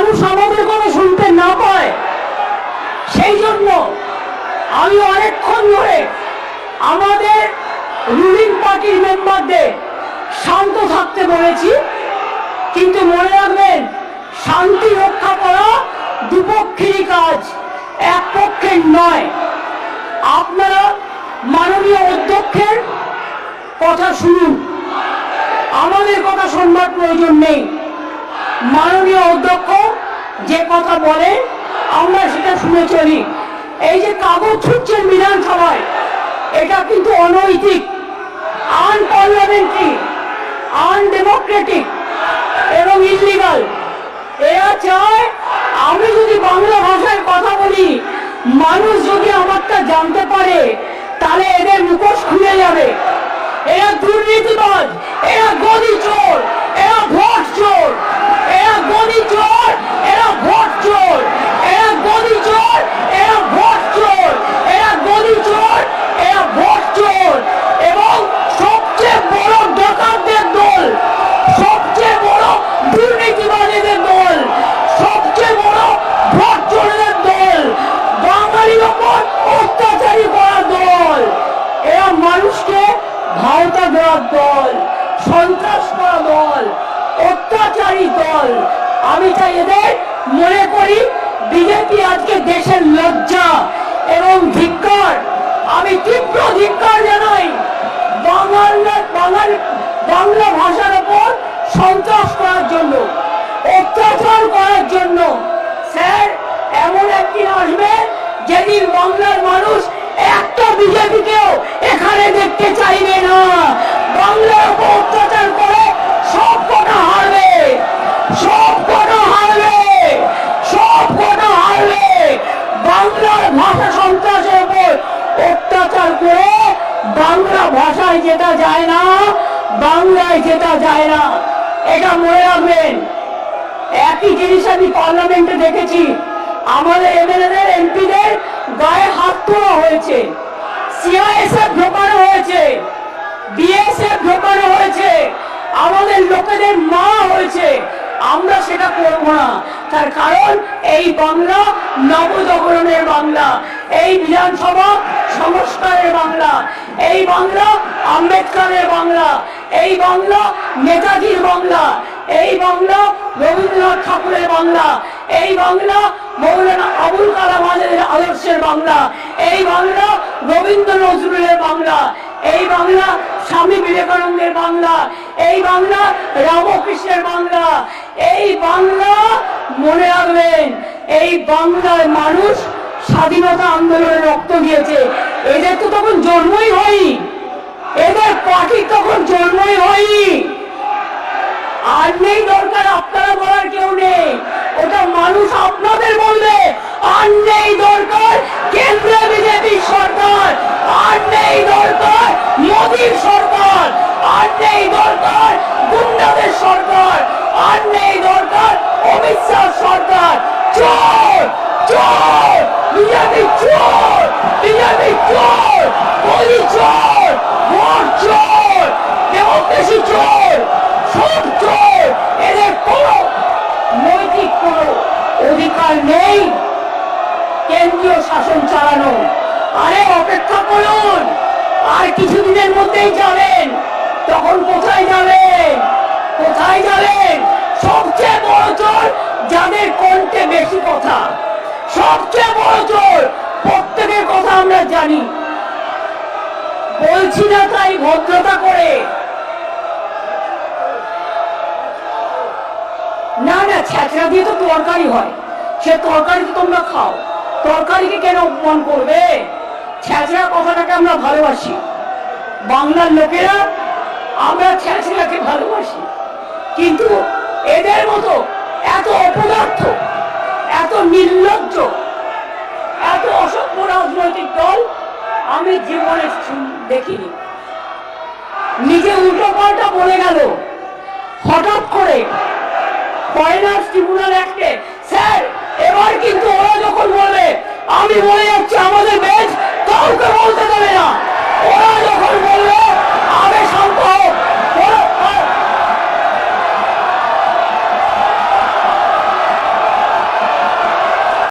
মানুষ আমাদের কথা শুনতে না পায়। সেই জন্য আমি অনেকক্ষণ ধরে আমাদের রুলিং পার্টির মেম্বারদের শান্ত থাকতে বলেছি। কিন্তু মনে রাখবেন, শান্তি রক্ষা করা দুপক্ষেরই কাজ এক পক্ষের নয়। আপনারা মাননীয় অধ্যক্ষের কথা শুনুন। আমাদের কথা শুনবার প্রয়োজন নেই। মাননীয় অধ্যক্ষ যে কথা বলে, আমরা সেটা শুনে চলি। এই যে কাগজ ছুটছেন বিধানসভায়, এটা কিন্তু অনৈতিক আনপার্লামেন্টারি আনডেমোক্রেটিক এবং ইলিগাল এরা চায় আমি যদি বাংলা ভাষায় কথা বলি, মানুষ যদি আমারটা জানতে পারে, তাহলে এদের মুখোশ খুলে যাবে। এরা দুর্নীতিবাজ, এরা গদি চোর। এরা ভোট চোর। এরা গদি চোর, এরা ভোট চোর। এরা গদি চোর, এরা ভোট চোর। এরা গদি চোর, এরা ভোট চোর। এবং সবচেয়ে বড় ডাকাতদের দল, সবচেয়ে বড় দুর্নীতিবাদীদের দল, সবচেয়ে বড় ভোট চোরদের দল, বাঙালির ওপর অত্যাচারী করার দল। এরা মানুষকে ভাওতা দেওয়ার দল। সন্ত্রাস করা দল, অত্যাচারী দল। আমি চাই এদের মনে করি বিজেপি আজকে দেশের লজ্জা এবং ধিক্কার। আমি তীব্র ধিক্কার জানাই বাংলা বাঙাল বাংলা ভাষার ওপর সন্ত্রাস করার জন্য, অত্যাচার করার জন্য। স্যার, এমন একদিন আসবে যেদিন বাংলার মানুষ একটা বিজেপিকেও এখানে দেখতে চাইবে না। যেটা যায় না, বাংলায় যেটা যায় না, এটা মনে রাখবেন। একই জিনিস আমি পার্লামেন্টে দেখেছি, আমাদের এমএলএদের, এমপিদের গায়ে হাত তোলা হয়েছে, সিআইএসএফ ঢোকানো হয়েছে, বিএসএফ ঢোকানো হয়েছে, আমাদের লোকেদের মা হয়েছে, আমরা সেটা করব না। তার কারণ এই বাংলা নবজাগরণের বাংলা, এই বিধানসভা সংস্কারের বাংলা। এই বাংলা আম্বেদকরের বাংলা। এই বাংলা নেতাজির বাংলা। এই বাংলা রবীন্দ্রনাথ ঠাকুরের বাংলা। এই বাংলা মৌলানা আবুল কালাম আজাদের আদর্শের বাংলা। এই বাংলা রবীন্দ্র নজরুলের বাংলা। এই বাংলা স্বামী বিবেকানন্দের বাংলা। এই বাংলা রামকৃষ্ণের বাংলা। এই বাংলা মনে রাখবেন, এই বাংলার মানুষ স্বাধীনতা আন্দোলনে রক্ত দিয়েছে। এদের তো তখন জন্মই হয়নি। এদের পাখি তখন জন্মই হয়নি। আর নেই দরকার, আপনারা বলার কেউ নেই। ওটা মানুষ আপনাদের বলবে, আর নেই দরকার কেন্দ্রে বিজেপি সরকার আর নেই দরকার মোদীর সরকার আর নেই দরকার গুন্ডাদের সরকার আর নেই দরকার অমিত শাহ সরকার চোর চোর বিজেপি চোর বিজেপি চোর মোদী চোর ভোট চোর ডেমোক্রেসি চোর সব চোর এদের কোনো নৈতিক কোনো অধিকার নেই কেন্দ্রীয় শাসন চালানো। আরে, অপেক্ষা করুন। আর কিছুদিনের মধ্যেই যাবেন। তখন কোথায় যাবেন? কোথায় যাবেন? সবচেয়ে বড় চোর যাদের কণ্ঠে বেশি কথা। সবচেয়ে বড় চোর প্রত্যেকের কথা আমরা জানি। বলছি না তাই ভদ্রতা করে। না না, ছ্যাঁচড়া দিয়ে তো তরকারি হয়। সে তরকারি তো তোমরা খাও। তরকারিকে কেন অপমান করবে? ছ্যাঁচড়া কথাটাকে আমরা ভালোবাসি। বাংলার লোকেরা আমরা ছ্যাঁচড়াকে ভালোবাসি। কিন্তু এদের মতো এত অপদার্থ, এত নির্লজ্জ, এত অসভ্য রাজনৈতিক দল আমি জীবনে দেখিনি। নিজে উল্টো পাল্টা বলে গেল। হঠাৎ করে ফরেনার্স আমি বলে যাচ্ছি আমাদের বেঞ্চ কাউকে বলতে দেবে না।